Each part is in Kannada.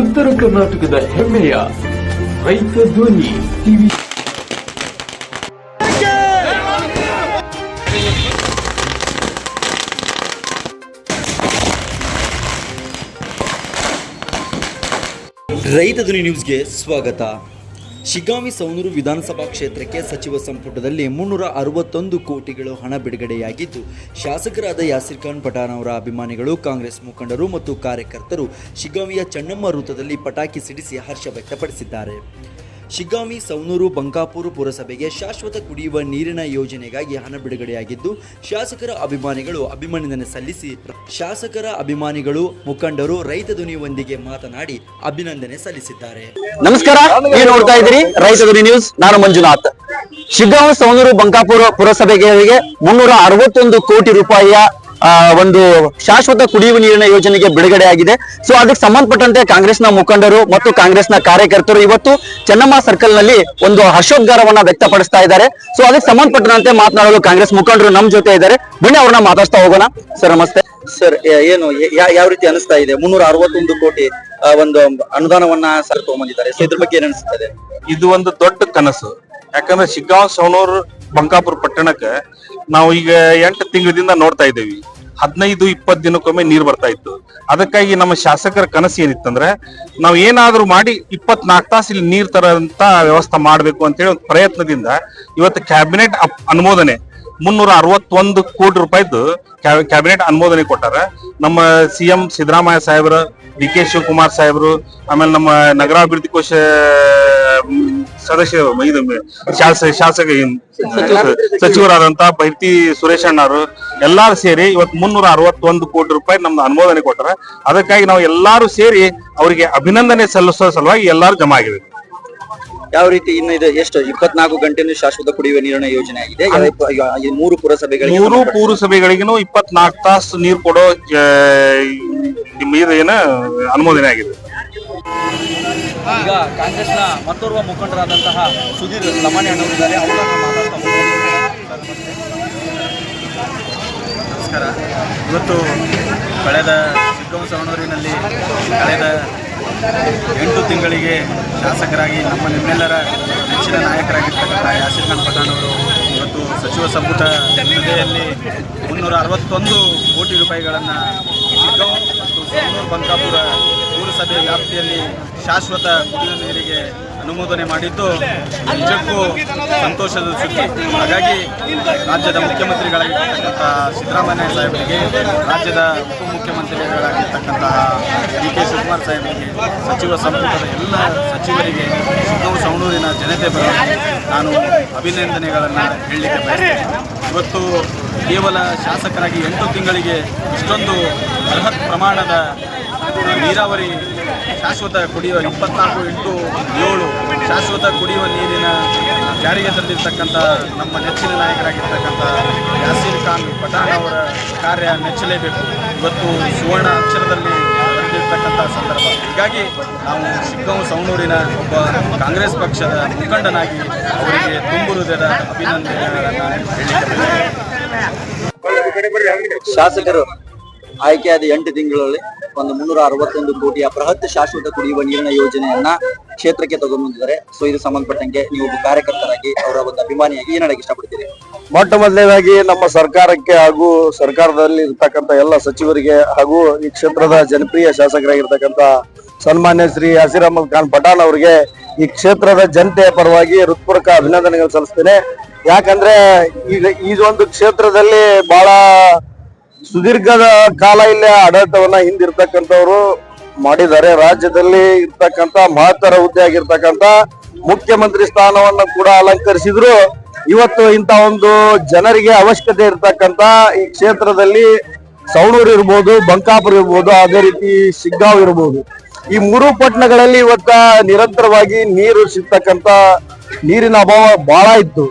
ಉತ್ತರ ಕರ್ನಾಟಕದ ಹೆಮ್ಮೆಯ ರೈತ ಧ್ವನಿ ಟಿವಿ. ರೈತ ಧ್ವನಿ ನ್ಯೂಸ್ಗೆ ಸ್ವಾಗತ. ಶಿಗ್ಗಾಂವಿ ಸೌನೂರು ವಿಧಾನಸಭಾ ಕ್ಷೇತ್ರಕ್ಕೆ ಸಚಿವ ಸಂಪುಟದಲ್ಲಿ ಮುನ್ನೂರ ಅರವತ್ತೊಂದು ಕೋಟಿಗಳು ಹಣ ಬಿಡುಗಡೆಯಾಗಿದ್ದು, ಶಾಸಕರಾದ ಯಾಸಿರ್ ಖಾನ್ ಪಠಾಣ್ ಅವರ ಅಭಿಮಾನಿಗಳು, ಕಾಂಗ್ರೆಸ್ ಮುಖಂಡರು ಮತ್ತು ಕಾರ್ಯಕರ್ತರು ಶಿಗ್ಗಾಂವಿಯ ಚನ್ನಮ್ಮ ವೃತ್ತದಲ್ಲಿ ಪಟಾಕಿ ಸಿಡಿಸಿ ಹರ್ಷ ವ್ಯಕ್ತಪಡಿಸಿದ್ದಾರೆ. ಶಿಗ್ಗಾಂವಿ ಸೌನೂರು ಬಂಕಾಪುರ ಪುರಸಭೆಗೆ ಶಾಶ್ವತ ಕುಡಿಯುವ ನೀರಿನ ಯೋಜನೆಗಾಗಿ ಹಣ ಬಿಡುಗಡೆಯಾಗಿದ್ದು, ಶಾಸಕರ ಅಭಿಮಾನಿಗಳು ಅಭಿಮಾನಿಂದನೆ ಸಲ್ಲಿಸಿ, ಶಾಸಕರ ಅಭಿಮಾನಿಗಳು, ಮುಖಂಡರು, ರೈತ ಧ್ವನಿಯೊಂದಿಗೆ ಮಾತನಾಡಿ ಅಭಿನಂದನೆ ಸಲ್ಲಿಸಿದ್ದಾರೆ. ನಮಸ್ಕಾರ, ನೀವು ನೋಡ್ತಾ ಇದ್ದೀರಿ ರೈತ ಧ್ವನಿ ನ್ಯೂಸ್, ನಾನು ಮಂಜುನಾಥ್. ಶಿಗ್ಗಾಂವ ಸೌನೂರು ಬಂಕಾಪುರ ಪುರಸಭೆಗೆ ಮುನ್ನೂರ ಅರವತ್ತೊಂದು ಕೋಟಿ ರೂಪಾಯಿಯ ಒಂದು ಶಾಶ್ವತ ಕುಡಿಯುವ ನೀರಿನ ಯೋಜನೆಗೆ ಬಿಡುಗಡೆ ಆಗಿದೆ ಸೊ ಅದಕ್ಕೆ ಸಂಬಂಧಪಟ್ಟಂತೆ ಕಾಂಗ್ರೆಸ್ನ ಮುಖಂಡರು ಮತ್ತು ಕಾಂಗ್ರೆಸ್ನ ಕಾರ್ಯಕರ್ತರು ಇವತ್ತು ಚೆನ್ನಮ್ಮ ಸರ್ಕಲ್ನಲ್ಲಿ ಒಂದು ಹರ್ಷೋದ್ಗಾರವನ್ನ ವ್ಯಕ್ತಪಡಿಸ್ತಾ ಇದ್ದಾರೆ. ಸೊ ಅದಕ್ಕೆ ಸಂಬಂಧಪಟ್ಟಂತೆ ಮಾತನಾಡಲು ಕಾಂಗ್ರೆಸ್ ಮುಖಂಡರು ನಮ್ ಜೊತೆ ಇದ್ದಾರೆ. ಬನ್ನಿ ಅವ್ರನ್ನ ಮಾತಾಡ್ತಾ ಹೋಗೋಣ. ಸರ್ ನಮಸ್ತೆ. ಸರ್ ಏನು ಯಾವ ರೀತಿ ಅನಿಸ್ತಾ ಇದೆ? ಮುನ್ನೂರ ಅರವತ್ತೊಂದು ಕೋಟಿ ಒಂದು ಅನುದಾನವನ್ನ ಸರ್ ತಗೊಂಬಂದಿದ್ದಾರೆ. ಸೊ ಇದ್ರ ಬಗ್ಗೆ ಏನ್ ಅನಿಸ್ತದೆ ಇದು ಒಂದು ದೊಡ್ಡ ಕನಸು. ಯಾಕಂದ್ರೆ ಶಿಗ್ಗಾಂವ್ ಸವಣೂರ್ ಬಂಕಾಪುರ ಪಟ್ಟಣಕ್ಕೆ ನಾವು ಈಗ ಎಂಟು ತಿಂಗಳಿಂದ ನೋಡ್ತಾ ಇದ್ದೇವಿ. ಹದಿನೈದು, ಇಪ್ಪತ್ತು ದಿನಕ್ಕೊಮ್ಮೆ ನೀರು ಬರ್ತಾ ಇತ್ತು. ಅದಕ್ಕಾಗಿ ನಮ್ಮ ಶಾಸಕರ ಕನಸು ಏನಿತ್ತಂದ್ರೆ, ನಾವು ಏನಾದರೂ ಮಾಡಿ ಇಪ್ಪತ್ನಾಲ್ಕು ತಾಸು ಇಲ್ಲಿ ನೀರು ತರಂತ ವ್ಯವಸ್ಥೆ ಮಾಡಬೇಕು ಅಂತೇಳಿ ಒಂದು ಪ್ರಯತ್ನದಿಂದ ಇವತ್ತು ಕ್ಯಾಬಿನೆಟ್ ಅನುಮೋದನೆ, ಮುನ್ನೂರ ಅರವತ್ತೊಂದು ಕೋಟಿ ರೂಪಾಯಿದು ಕ್ಯಾಬಿನೆಟ್ ಅನುಮೋದನೆ ಕೊಟ್ಟಾರ. ನಮ್ಮ ಸಿ ಎಂ ಸಿದ್ದರಾಮಯ್ಯ ಸಾಹೇಬರು, ಡಿ ಕೆ ಶಿವಕುಮಾರ್ ಸಾಹೇಬ್ರು, ಆಮೇಲೆ ನಮ್ಮ ನಗರಾಭಿವೃದ್ಧಿ ಕೋಶ ಮ್, ಸದಸ್ಯ ಇದು ಶಾಸ ಶಾಸಕ ಸಚಿವರಾದಂತಹ ಸಚಿವರಾದಂತ ಬೈತಿ ಸುರೇಶ್ ಅಣ್ಣವರು ಎಲ್ಲಾರು ಸೇರಿ ಇವತ್ತು ಮುನ್ನೂರ ಅರವತ್ತೊಂದು ಕೋಟಿ ರೂಪಾಯಿ ನಮ್ದು ಅನುಮೋದನೆ ಕೊಟ್ಟಾರ. ಅದಕ್ಕಾಗಿ ನಾವು ಎಲ್ಲಾರು ಸೇರಿ ಅವರಿಗೆ ಅಭಿನಂದನೆ ಸಲ್ಲಿಸೋ ಸಲುವಾಗಿ ಎಲ್ಲಾರು ಜಮಾ ಆಗಿದೆ ಯಾವ ರೀತಿ ಇನ್ನು ಇದು ಎಷ್ಟು? ಇಪ್ಪತ್ನಾಲ್ಕು ಗಂಟೆ ಶಾಶ್ವತ ಕುಡಿಯುವ ನೀರಿನ ಯೋಜನೆ ಆಗಿದೆ. ಮೂರು ಪುರಸಭೆಗಳಿಗೆ ಮೂರು ಪುರಸಭೆಗಳಿಗೆ ಇಪ್ಪತ್ನಾಲ್ಕು ತಾಸು ನೀರು ಕೊಡೋ ಆ, ನಿಮ್ಮ ಇದು ಏನ ಅನುಮೋದನೆ ಆಗಿದೆ. ಈಗ ಕಾಂಗ್ರೆಸ್ನ ಮತ್ತೋರ್ವ ಮುಖಂಡರಾದಂತಹ ಸುಧೀರ್ ಲಮಾಣಿ ಅಣ್ಣವರಿದ್ದಾರೆ ಅವರ ನಮಸ್ಕಾರ. ಇವತ್ತು ಕಳೆದ ಸಿದ್ದರಾಮ ಸವಣೂರಿನಲ್ಲಿ ಕಳೆದ ಎಂಟು ತಿಂಗಳಿಗೆ ಶಾಸಕರಾಗಿ ನಮ್ಮ ನಿಮ್ಮೆಲ್ಲರ ನೆಚ್ಚಿನ ನಾಯಕರಾಗಿರ್ತಕ್ಕಂಥ ಯಾಸಿರ್ ಖಾನ್ ಪಠಾಣ್ ಅವರು ಇವತ್ತು ಸಚಿವ ಸಂಪುಟ ಜೊತೆಯಲ್ಲಿ ಮುನ್ನೂರ ಅರವತ್ತೊಂದು ಕೋಟಿ ರೂಪಾಯಿಗಳನ್ನು ಶಿಗ್ಗಾಂವ್ ಮತ್ತು ಸವಣೂರು ಬಂಕಾಪುರ ಪೂರಸಭೆ ವ್ಯಾಪ್ತಿಯಲ್ಲಿ ಶಾಶ್ವತ ಕುಡಿಯುವ ನೀರಿಗೆ ಅನುಮೋದನೆ ಮಾಡಿದ್ದು, ನಿಜಕ್ಕೂ ಸಂತೋಷದ ಸುದ್ದಿ. ಹಾಗಾಗಿ ರಾಜ್ಯದ ಮುಖ್ಯಮಂತ್ರಿಗಳಾಗಿರ್ತಕ್ಕಂಥ ಸಿದ್ದರಾಮಯ್ಯ ಸಾಹೇಬರಿಗೆ, ರಾಜ್ಯದ ಉಪಮುಖ್ಯಮಂತ್ರಿಗಳಾಗಿರ್ತಕ್ಕಂತಹ ಡಿ ಕೆ ಶಿವಕುಮಾರ್ ಸಾಹೇಬರಿಗೆ, ಸಚಿವ ಸಂಪುಟದ ಎಲ್ಲ ಸಚಿವರಿಗೆ ಶಿಗ್ಗಾಂವ್ ಸವಣೂರಿನ ಜನತೆ ಪರವಾಗಿ ನಾನು ಅಭಿನಂದನೆಗಳನ್ನು ಹೇಳಲಿಕ್ಕೆ ಬಯಸ್ತೇನೆ. ಇವತ್ತು ಕೇವಲ ಶಾಸಕರಾಗಿ ಎಂಟು ತಿಂಗಳಿಗೆ ಇಷ್ಟೊಂದು ಬೃಹತ್ ಪ್ರಮಾಣದ ನೀರಾವರಿ ಶಾಶ್ವತ ಕುಡಿಯುವ ಇಪ್ಪತ್ನಾಲ್ಕು ಇಂಟು ಏಳು ಶಾಶ್ವತ ಕುಡಿಯುವ ನೀರಿನ ಜಾರಿಗೆ ತಂದಿರ್ತಕ್ಕಂಥ ನಮ್ಮ ನೆಚ್ಚಿನ ನಾಯಕರಾಗಿರ್ತಕ್ಕಂಥ ಯಾಸೀರ್ ಖಾನ್ ಪಠಾಣ್ ಅವರ ಕಾರ್ಯ ನೆಚ್ಚಲೇಬೇಕು ಇವತ್ತು ಸುವರ್ಣ ಅಕ್ಷರದಲ್ಲಿ ಬರೆದಿರ್ತಕ್ಕಂಥ ಸಂದರ್ಭ. ಹೀಗಾಗಿ ನಾವು ಸಿಕ್ಕವು ಸವಣೂರಿನ ಒಬ್ಬ ಕಾಂಗ್ರೆಸ್ ಪಕ್ಷದ ಮುಖಂಡನಾಗಿ ಅವರಿಗೆ ತುಂಬು ಹೃದಯದ ಹೇಳಲಿಕ್ಕೆ ಶಾಸಕರು ಆಯ್ಕೆಯಾದ ಎಂಟು ತಿಂಗಳಲ್ಲಿ ಒಂದು ಮುನ್ನೂರ ಅರವತ್ತೊಂದು ಕೋಟಿಯ ಬೃಹತ್ ಶಾಶ್ವತ ಕುಡಿಯುವ ನೀರಿನ ಯೋಜನೆಯನ್ನ ಕ್ಷೇತ್ರಕ್ಕೆ ತಗೊಂಡ್ಬಂದಿದ್ದಾರೆ ಸೊ ಇದು ಸಂಬಂಧಪಟ್ಟಂಗೆ ನೀವು ಒಬ್ಬ ಕಾರ್ಯಕರ್ತರಾಗಿ ಅವರ ಒಂದು ಅಭಿಮಾನಿಯಾಗಿ ಏನ್ ಹೇಳಕ್ ಇಷ್ಟಪಡ್ತೀರಿ ಮೊಟ್ಟ ಮೊದಲನೇದಾಗಿ ನಮ್ಮ ಸರ್ಕಾರಕ್ಕೆ ಹಾಗೂ ಸರ್ಕಾರದಲ್ಲಿ ಇರ್ತಕ್ಕಂಥ ಎಲ್ಲ ಸಚಿವರಿಗೆ ಹಾಗೂ ಈ ಕ್ಷೇತ್ರದ ಜನಪ್ರಿಯ ಶಾಸಕರಾಗಿರ್ತಕ್ಕಂಥ ಸನ್ಮಾನ್ಯ ಶ್ರೀ ಹಸೀರ್ ಖಾನ್ ಪಠಾಣ್ ಅವರಿಗೆ ಈ ಕ್ಷೇತ್ರದ ಜನತೆಯ ಪರವಾಗಿ ಹೃತ್ಪೂರ್ವಕ ಅಭಿನಂದನೆಗಳು ಸಲ್ಲಿಸ್ತೇನೆ. ಯಾಕಂದ್ರೆ ಈ ಒಂದು ಕ್ಷೇತ್ರದಲ್ಲಿ ಬಹಳ ಸುದೀರ್ಘದ ಕಾಲ ಇಲ್ಲಿ ಆಡಳಿತವನ್ನ ಹಿಂದಿರ್ತಕ್ಕಂಥವ್ರು ಮಾಡಿದ್ದಾರೆ. ರಾಜ್ಯದಲ್ಲಿ ಇರ್ತಕ್ಕಂಥ ಮಹತ್ತರ ಹುದ್ದೆ ಆಗಿರ್ತಕ್ಕಂಥ ಮುಖ್ಯಮಂತ್ರಿ ಸ್ಥಾನವನ್ನ ಕೂಡ ಅಲಂಕರಿಸಿದ್ರು. ಇವತ್ತು ಇಂತ ಒಂದು ಜನರಿಗೆ ಅವಶ್ಯಕತೆ ಇರ್ತಕ್ಕಂಥ ಈ ಕ್ಷೇತ್ರದಲ್ಲಿ ಸೌಣೂರು ಇರ್ಬೋದು, ಬಂಕಾಪುರ ಇರ್ಬೋದು, ಅದೇ ರೀತಿ ಸಿಗ್ಗಾವ್ ಇರ್ಬೋದು. ಈ ಮೂರು ಪಟ್ಟಣಗಳಲ್ಲಿ ಇವತ್ತ ನಿರಂತರವಾಗಿ ನೀರು ಸಿಗ್ತಕ್ಕಂಥ ನೀರಿನ ಅಭಾವ ಬಹಳ ಇತ್ತು.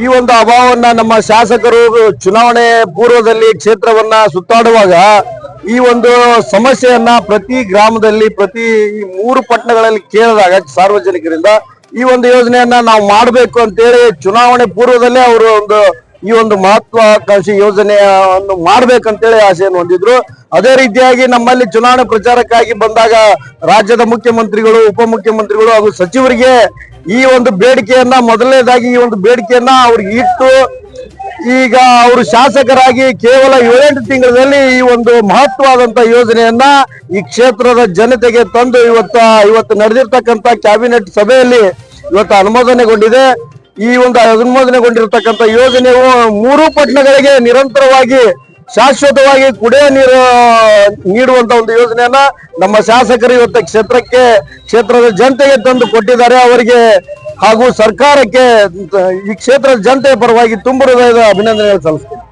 ಈ ಒಂದು ಅಭಾವವನ್ನ ನಮ್ಮ ಶಾಸಕರು ಚುನಾವಣೆ ಪೂರ್ವದಲ್ಲಿ ಕ್ಷೇತ್ರವನ್ನ ಸುತ್ತಾಡುವಾಗ ಈ ಒಂದು ಸಮಸ್ಯೆಯನ್ನ ಪ್ರತಿ ಗ್ರಾಮದಲ್ಲಿ, ಪ್ರತಿ ಮೂರು ಪಟ್ಟಣಗಳಲ್ಲಿ ಕೇಳಿದಾಗ ಸಾರ್ವಜನಿಕರಿಂದ ಈ ಒಂದು ಯೋಜನೆಯನ್ನ ನಾವು ಮಾಡಬೇಕು ಅಂತೇಳಿ ಚುನಾವಣೆ ಪೂರ್ವದಲ್ಲೇ ಅವರು ಒಂದು ಈ ಒಂದು ಮಹತ್ವಾಕಾಂಕ್ಷಿ ಯೋಜನೆಯನ್ನು ಮಾಡ್ಬೇಕಂತೇಳಿ ಆಸೆಯನ್ನು ಹೊಂದಿದ್ರು. ಅದೇ ರೀತಿಯಾಗಿ ನಮ್ಮಲ್ಲಿ ಚುನಾವಣೆ ಪ್ರಚಾರಕ್ಕಾಗಿ ಬಂದಾಗ ರಾಜ್ಯದ ಮುಖ್ಯಮಂತ್ರಿಗಳು, ಉಪಮುಖ್ಯಮಂತ್ರಿಗಳು ಹಾಗೂ ಸಚಿವರಿಗೆ ಈ ಒಂದು ಬೇಡಿಕೆಯನ್ನ, ಮೊದಲನೇದಾಗಿ ಈ ಒಂದು ಬೇಡಿಕೆಯನ್ನ ಅವ್ರಿಗೆ ಇಟ್ಟು ಈಗ ಅವರು ಶಾಸಕರಾಗಿ ಕೇವಲ ಏಳೆಂಟು ತಿಂಗಳಲ್ಲಿ ಈ ಒಂದು ಮಹತ್ವವಾದಂತ ಯೋಜನೆಯನ್ನ ಈ ಕ್ಷೇತ್ರದ ಜನತೆಗೆ ತಂದು ಇವತ್ತ, ಇವತ್ತು ನಡೆದಿರ್ತಕ್ಕಂತ ಕ್ಯಾಬಿನೆಟ್ ಸಭೆಯಲ್ಲಿ ಇವತ್ತು ಅನುಮೋದನೆಗೊಂಡಿದೆ. ಈ ಒಂದು ಅನುಮೋದನೆಗೊಂಡಿರತಕ್ಕಂಥ ಯೋಜನೆಯು ಮೂರು ಪಟ್ಟಣಗಳಿಗೆ ನಿರಂತರವಾಗಿ ಶಾಶ್ವತವಾಗಿ ಕುಡಿಯ ನೀರು ನೀಡುವಂತ ಒಂದು ಯೋಜನೆಯನ್ನ ನಮ್ಮ ಶಾಸಕರು ಇವತ್ತು ಕ್ಷೇತ್ರಕ್ಕೆ, ಕ್ಷೇತ್ರದ ಜನತೆಗೆ ತಂದು ಕೊಟ್ಟಿದ್ದಾರೆ. ಅವರಿಗೆ ಹಾಗೂ ಸರ್ಕಾರಕ್ಕೆ, ಈ ಕ್ಷೇತ್ರದ ಜನತೆಯ ಪರವಾಗಿ ತುಂಬ ಹೃದಯದ ಅಭಿನಂದನೆಗಳು ಸಲ್ಲಿಸ್ತೇನೆ.